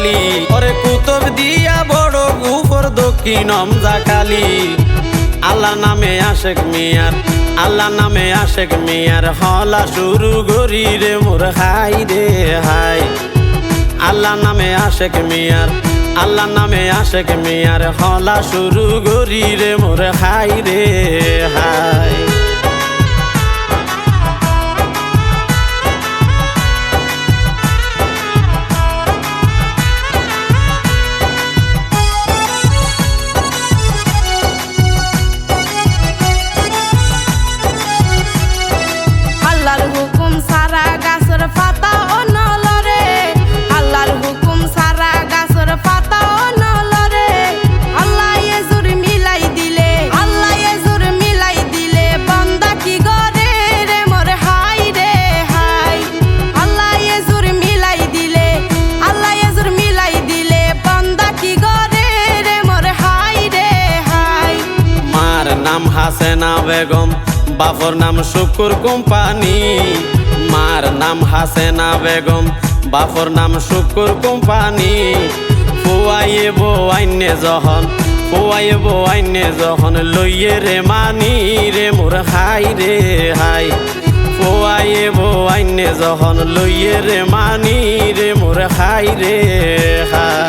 কালী ওরে কুতুব দিয়া বড় গুফর দক্ষিণ অমজা কালী আল্লাহ নামে আশেক মিয়ার, আল্লাহ নামে আশেক মিয়ার হলা শুরু গরি রে মোর হাই রে হাই। আল্লাহ নামে আশেক মিয়ার, আল্লাহ নামে আশেক মিয়ার হলা শুরু গরি রে মোর হাই রে হাই। বেগম বাপর নাম শুকুর কোম্পানি, মার নাম হাসেনা বেগম বাপর নাম শুকুর কোম্পানি। ফুয়াইয়ে বো আইনে যখন, ফুয়াইয়ে বো আইনে যখন লইয়ে রে মানি রে মোর হাই রে হাই। ফুয়াইয়ে বো আইনে যখন লইয়ে রে মানি রে মোর হাই রে হাই।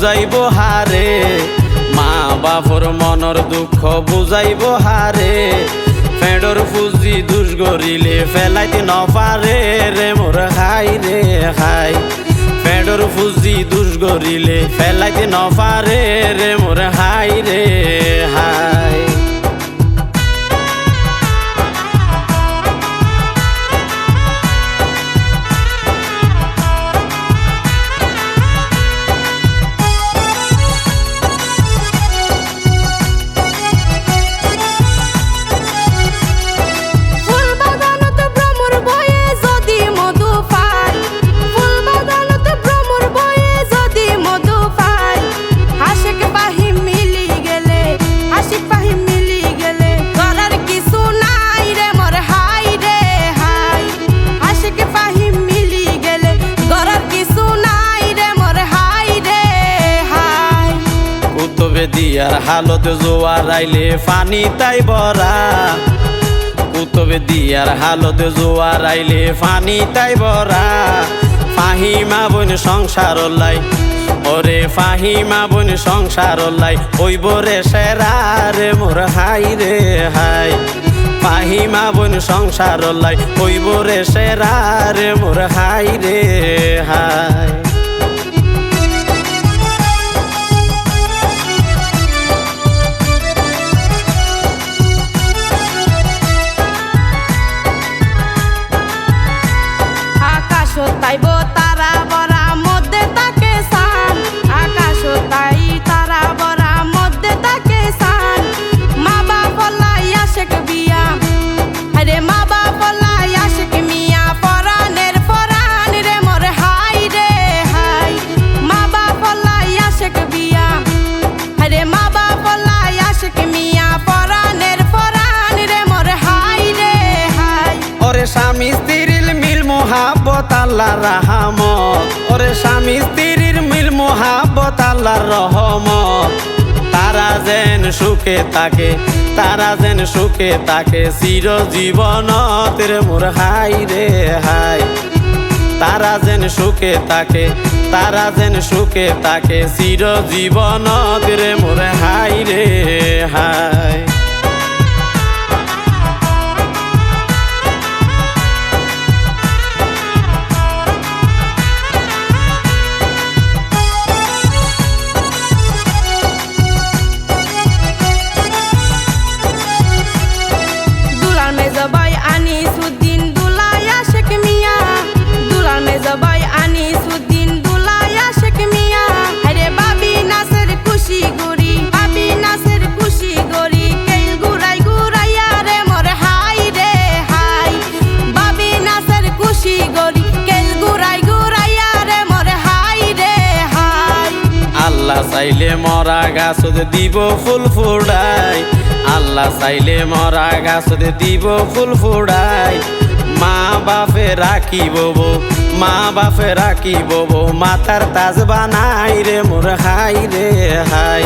বুঝাইব হারে, মা বাপর মনর দুঃখ বুঝাইব হারে। ফেডর ফুজি দুষ গরিলে ফেলাইতে নপারে রে মোর হাই রে হাই। ফেডর ফুজি দুষ গরিলে ফেলাইতে নপারে রে মোর হাই রে হাই। দিয়ার হালত জোয়ার আইলে ফানি তাই বরা। কুতবে দিয়ার হালত জোয়ার আইলে ফানি তাই বরা। ফাহিমা বোন সংসার লাই, ওরে ফাহিমা বোন সংসার লাই ওইব রে সেরা রে মোর হাই রে হাই। ফাহিমা বোন সংসার লাই ওইব রে সেরা রে মোর হাই রে হাই। আল্লাহ রাহামত। ওরে স্বামী স্ত্রীর মিল, মোহাব্বত আল্লাহ রহমত। তারা যেন সুখে থাকে, তারা যেন সুখে থাকে। চির জীবনত রে মোর হাই রে হাই। তারা যেন সুখে থাকে, তারা যেন সুখে থাকে। চির জীবনত রে মোর হাই রে হাই। গাছত দিব ফুল ফুড়াই। আল্লাহ চাইলে মরা গাছত দিব ফুল ফুড়াই। মা বাপে রাখিব মা বাপে রাখিব মাথার তাজ বানাই রে মোর হাই রে হাই।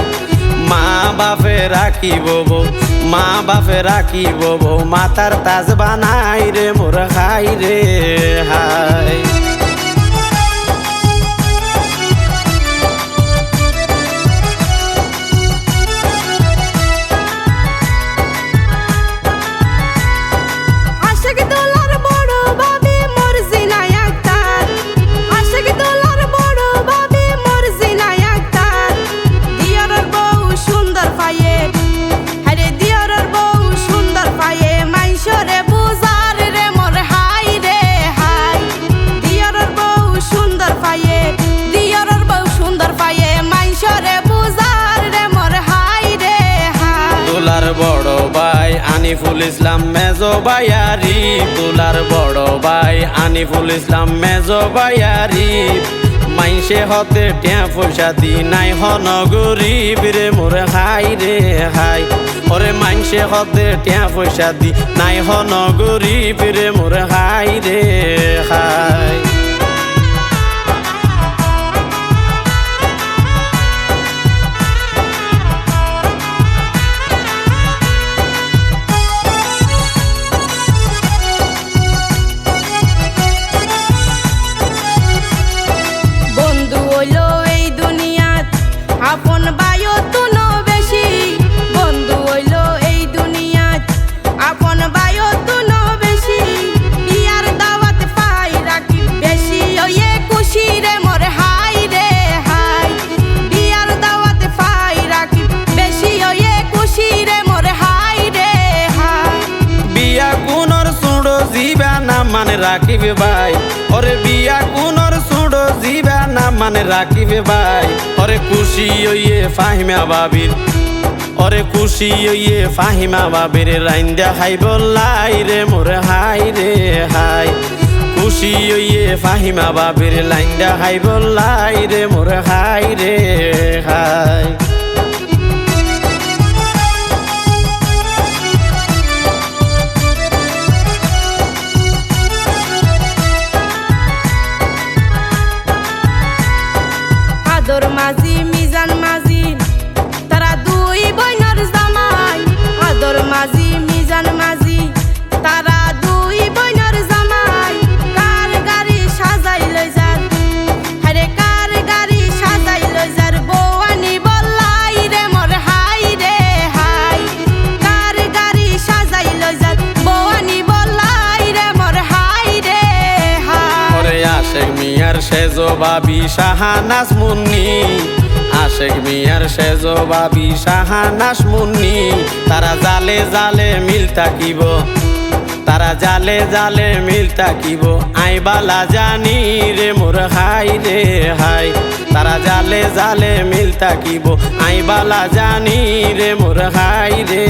মা বাপে রাখিব মা বাপে রাখিব মাথার তাজ বানাই রে মোর হাই রে হাই। আনিফুল ইসলাম মেজো ভাইয়ারি তোলার বড় ভাই আনিফুল ইসলাম মেজো ভাইয়ারি মাইসে হতে টিয়া পয়সা দি নাই, হন গরিব রে মোরে হাই রে হাই। ওরে মাইসে হতে টিয়া পয়সা দি নাই, হন গরিব রে মোরে হাই রে হাই। মানে রাখিবে ভাই। ওরে বিয়া কুনর সুড়ো জিবা না মানে রাখিবে ভাই। ওরে খুশি হইয়ে ফাহিমা বাবির। ওরে খুশি হইয়ে ফাহিমা বাবির রাইন্দা খাই বললাই রে, মোরে হাই রে হাই। খুশি হইয়ে ফাহিমা বাবির লাইন্দা খাই বললাই রে, মোরে হাই রে হাই। আশেক মিয়ার সেজো বাবি শাহানাস মুন্নি। আশেক মিয়ার সেজো বাবি শাহানাস মুন্নি। তারা জালে জালে মিল তাকিব তারা জালে জালে মিল তাকিব আই বালা জানি রে মোর হাই রে হাই, তারা জালে জালে মিল তাকিব আই বালা জানি রে মোর হাই রে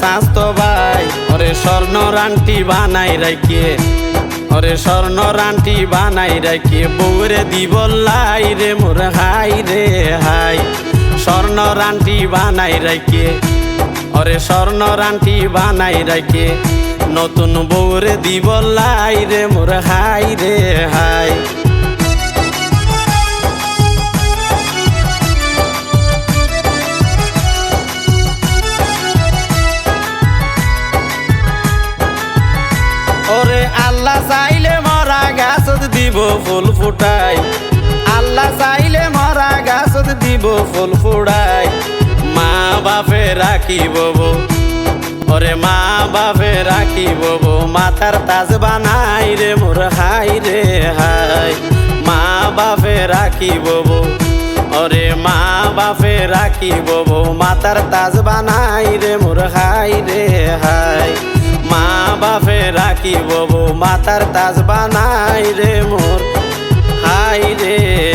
স্বাস্থ্য ভাই। ওরে স্বর্ণ রান্টি বানাই রাখে ওরে স্বর্ণ রান্টি বানাই রাখে বউরে দিব লাই রে, মোর হাই রে হাই। স্বর্ণ রান্টি বানাই রাখে ওরে স্বর্ণ রান্টি বানাই রাখে নতুন বউরে দিব লাই রে, মোর হাই রে হাই। দিব ফুল ফুটাই। আল্লাহ চাইলে মরা গাছত দিব ফুল ফুটাই। মা বাপে রাখিব ওরে মা বাপে রাখিব মাথার তাজ বানাই রে, মোর হাই রে, হাই। মা বাপে রাখিব ওরে মা বাপে রাখিব মাতার তাজ বানাই রে, মোর হাই রে, হাই। মা বাপে রাখিব মাতার তাজ বানাই রে মোর। হাই রে।